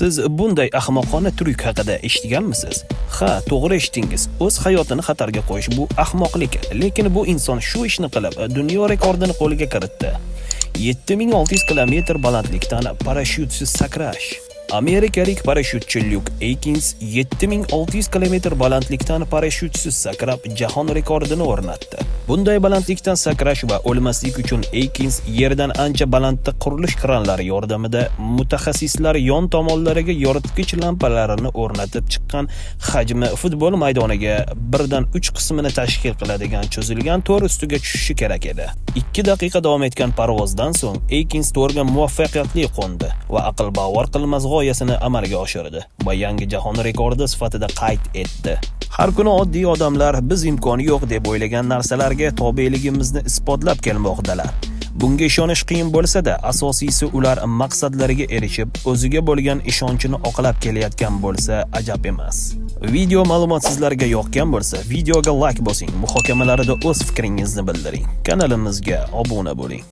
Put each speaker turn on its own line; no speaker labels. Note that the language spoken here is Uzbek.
Siz bunday ahmoqona tryuk haqida eshitganmisiz? Ha, to'g'ri eshitdingiz. O'z hayotini xatarga qo'yish bu ahmoqlik, lekin bu inson shu ishni qilib dunyo rekordini qo'liga kiritdi. 7600 kilometr balandlikdan parashyutsiz sakrash. Amerikalik parashyutchi Lyuk Eykins 7600 kilometr balandlikdan parashyutsiz sakrab jahon rekordini o'rnatdi. Bunday balandlikdan sakrash va o'lmaslik uchun Eykins yerdan ancha balandda qurilish kranlari yordamida mutaxassislar yon tomonlariga yoritgich lampalarini o'rnatib chiqqan hajmi futbol maydoniga birdan 3 qismini tashkil qiladigan cho'zilgan to'r ustiga tushishi kerak edi. 2 daqiqa davom etgan parvozdan so'ng Eykins to'rga muvaffaqiyatli qo'ndi va aql bovar qilmas g'oyasini amalga oshirdi va yangi jahon rekordi sifatida qayd etdi. Har kuni oddiy odamlar biz imkoni yo'q deb o'ylagan narsalarga tobeligimizni isbotlab kelmoqdalar. Bunga ishonish qiyin bo'lsa-da, asosiysi ular maqsadlariga erishib, o'ziga bo'lgan ishonchini oqlab kelayotgan bo'lsa, ajab emas. Video ma'lumot sizlarga yoqgan bo'lsa, videoga like bosing, muhokamalarda o'z fikringizni bildiring. Kanalimizga obuna bo'ling.